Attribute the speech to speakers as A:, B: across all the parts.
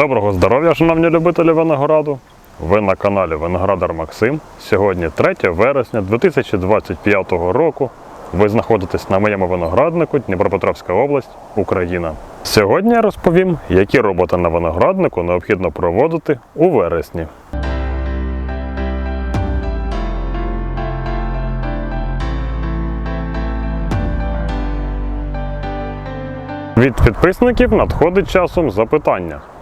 A: Доброго здоров'я, шановні любителі винограду! Ви на каналі Виноградар Максим. Сьогодні 3 вересня 2025 року. Ви знаходитесь на моєму винограднику Дніпропетровська область, Україна. Сьогодні я розповім, які роботи на винограднику необхідно проводити у вересні. Від підписників надходить часом запитання,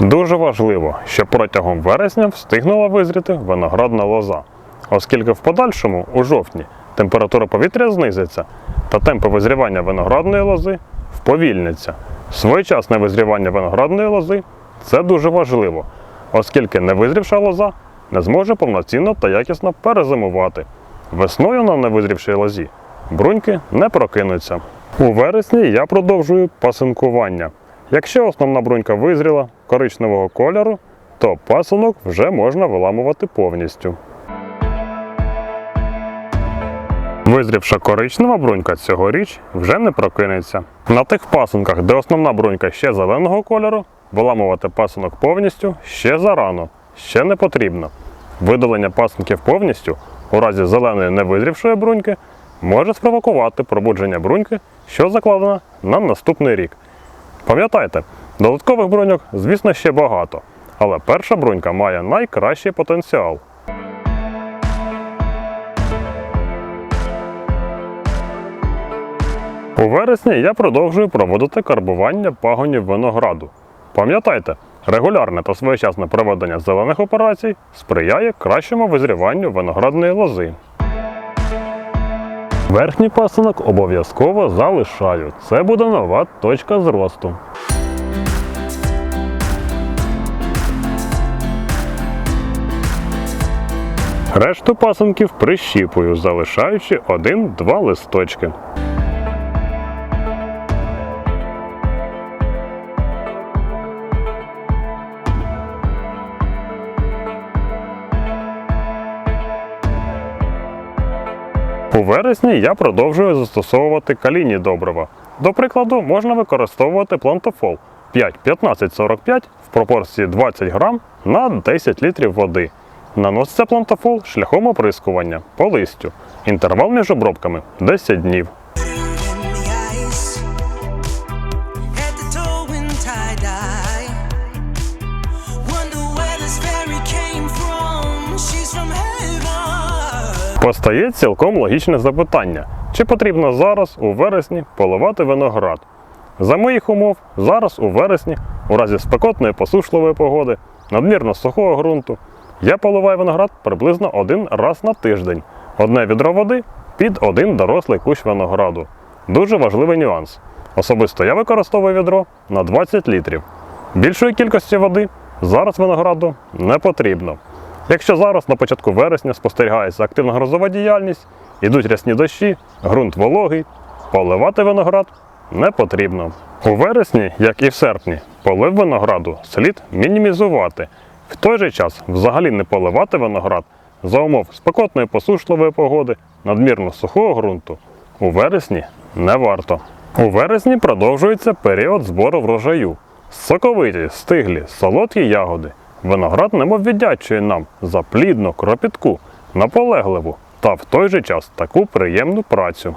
A: Дуже важливо, щоб протягом вересня встигнула визріти виноградна лоза, оскільки в подальшому, у жовтні, температура повітря знизиться та темпи визрівання виноградної лози вповільняться. Своєчасне визрівання виноградної лози це дуже важливо, оскільки невизрівша лоза не зможе повноцінно та якісно перезимувати. Весною на невизрівшій лозі бруньки не прокинуться. У вересні я продовжую пасинкування. Якщо основна брунька визріла коричневого кольору, то пасинок вже можна виламувати повністю. Визрівша коричнева брунька цьогоріч вже не прокинеться. На тих пасинках, де основна брунька ще зеленого кольору, виламувати пасинок повністю ще зарано, ще не потрібно. Видалення пасинків повністю у разі зеленої невизрівшої бруньки може спровокувати пробудження бруньки, що закладена на наступний рік. Пам'ятайте, додаткових бруньок, звісно, ще багато, але перша брунька має найкращий потенціал. У вересні я продовжую проводити карбування пагонів винограду. Пам'ятайте, регулярне та своєчасне проведення зелених операцій сприяє кращому визріванню виноградної лози. Верхній пасинок обов'язково залишаю. Це буде нова точка зросту. Решту пасинків прищіпую, залишаючи один-два листочки. У вересні я продовжую застосовувати калійні добрива. До прикладу, можна використовувати плантофол 5-15-45 в пропорції 20 грам на 10 літрів води. Наноситься плантофол шляхом оприскування по листю. Інтервал між обробками 10 днів. Постає цілком логічне запитання, чи потрібно зараз у вересні поливати виноград. За моїх умов, зараз у вересні, у разі спекотної посушливої погоди, надмірно сухого ґрунту, я поливаю виноград приблизно один раз на тиждень. Одне відро води під один дорослий кущ винограду. Дуже важливий нюанс. Особисто я використовую відро на 20 літрів. Більшої кількості води зараз винограду не потрібно. Якщо зараз на початку вересня спостерігається активна грозова діяльність, ідуть рясні дощі, ґрунт вологий, поливати виноград не потрібно. У вересні, як і в серпні, полив винограду слід мінімізувати. В той же час взагалі не поливати виноград за умов спекотної посушливої погоди, надмірно сухого ґрунту у вересні не варто. У вересні продовжується період збору врожаю. Соковиті, стиглі, солодкі ягоди. Виноград немов віддячує нам за плідну, кропітку, наполегливу та в той же час таку приємну працю.